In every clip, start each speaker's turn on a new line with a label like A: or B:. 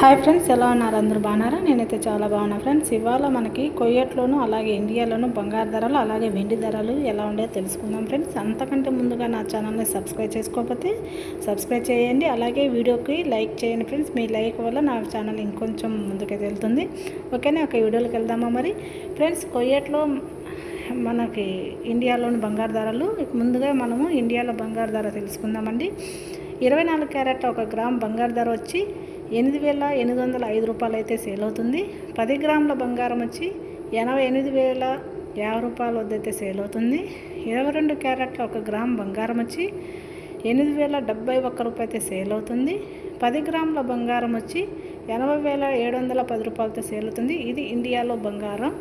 A: Hi friends ఎలా ఉన్నారు? అందరూ బాగున్నారా? నేనైతే చాలా బాగున్నా ఫ్రెండ్స్. ఇవాళ మనకి కొయ్యట్లోను అలాగే ఇండియాలోను బంగారు ధరలు అలాగే వెండి ధరలు ఎలా ఉండేదో తెలుసుకుందాం ఫ్రెండ్స్. అంతకంటే ముందుగా నా ఛానల్ని సబ్స్క్రైబ్ చేసుకోకపోతే సబ్స్క్రైబ్ చేయండి. అలాగే వీడియోకి లైక్ చేయండి ఫ్రెండ్స్. మీ లైక్ వల్ల నా ఛానల్ ఇంకొంచెం ముందుకు వెళ్తుంది. ఓకేనా? ఒక వీడియోలోకి వెళ్దామా మరి? ఫ్రెండ్స్ కొయ్యట్లో మనకి ఇండియాలోని బంగారు ధరలు ముందుగా మనము ఇండియాలో బంగారు ధర తెలుసుకుందామండి. ఇరవై నాలుగు క్యారెట్ ఒక గ్రామ్ బంగారు ధర వచ్చి ఎనిమిది వేల ఎనిమిది వందల ఐదు రూపాయలు అయితే సేల్ అవుతుంది. పది గ్రాముల బంగారం వచ్చి ఎనభై ఎనిమిది వేల యాభై రూపాయల వద్ద అయితే సేల్ అవుతుంది. ఇరవై రెండు క్యారెట్ల ఒక గ్రామ్ బంగారం వచ్చి ఎనిమిది వేల డెబ్బై ఒక్క రూపాయి అయితే సేల్ అవుతుంది. పది గ్రాముల బంగారం వచ్చి ఎనభై వేల ఏడు వందల పది రూపాయలతో సేల్ అవుతుంది. ఇది ఇండియాలో బంగారం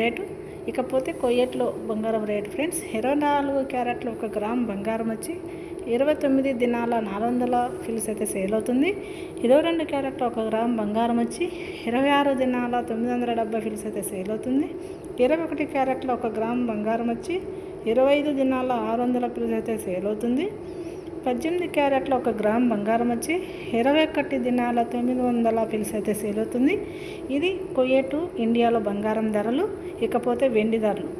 A: రేటు. ఇకపోతే కొయ్యట్లో బంగారం రేట్ ఫ్రెండ్స్. ఇరవై నాలుగు క్యారెట్లు ఒక గ్రామ్ బంగారం వచ్చి ఇరవై తొమ్మిది దినాల నాలుగు వందల ఫిల్స్ అయితే సేల్ అవుతుంది. ఇరవై రెండు క్యారెట్ ఒక గ్రామ్ బంగారం వచ్చి ఇరవై ఆరు దినాల తొమ్మిది వందల డెబ్బై ఫిల్స్ అయితే సేల్ అవుతుంది. ఇరవై ఒకటి క్యారెట్ల ఒక గ్రామ్ బంగారం వచ్చి ఇరవై ఐదు దినాల ఆరు వందల ఫిల్స్ అయితే సేల్ అవుతుంది. పద్దెనిమిది క్యారెట్ల ఒక గ్రామ్ బంగారం వచ్చి ఇరవై ఒకటి దినాల తొమ్మిది వందల పిల్స్ అయితే సేల్ అవుతుంది. ఇది కొయ్యేటు ఇండియాలో బంగారం ధరలు ఇకపోతే వెండి ధరలు.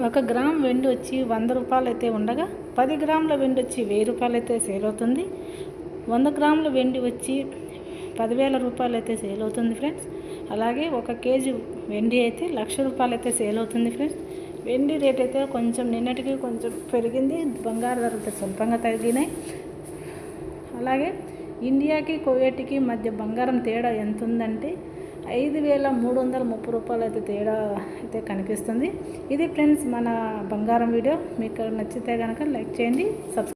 A: ఒక గ్రామ్ వెండి వచ్చి వంద రూపాయలు అయితే ఉండగా పది గ్రాముల వెండి వచ్చి వెయ్యి రూపాయలు అయితే సేల్ అవుతుంది వంద గ్రాముల వెండి వచ్చి పదివేల రూపాయలు అయితే సేల్ అవుతుంది ఫ్రెండ్స్. అలాగే ఒక కేజీ వెండి అయితే లక్ష రూపాయలు అయితే సేల్ అవుతుంది ఫ్రెండ్స్. వెండి రేట్ అయితే కొంచెం నిన్నటికి కొంచెం పెరిగింది బంగారు ధరలు స్వల్పంగా తగ్గినాయి. అలాగే ఇండియాకి కువైట్కి మధ్య బంగారం తేడా ఎంత ఉందంటే ఐదు వేల మూడు వందల ముప్పై రూపాయలు అయితే తేడా అయితే కనిపిస్తుంది. ఇది ఫ్రెండ్స్ మన బంగారం వీడియో. మీకు నచ్చితే కనుక లైక్ చేయండి సబ్స్క్రైబ్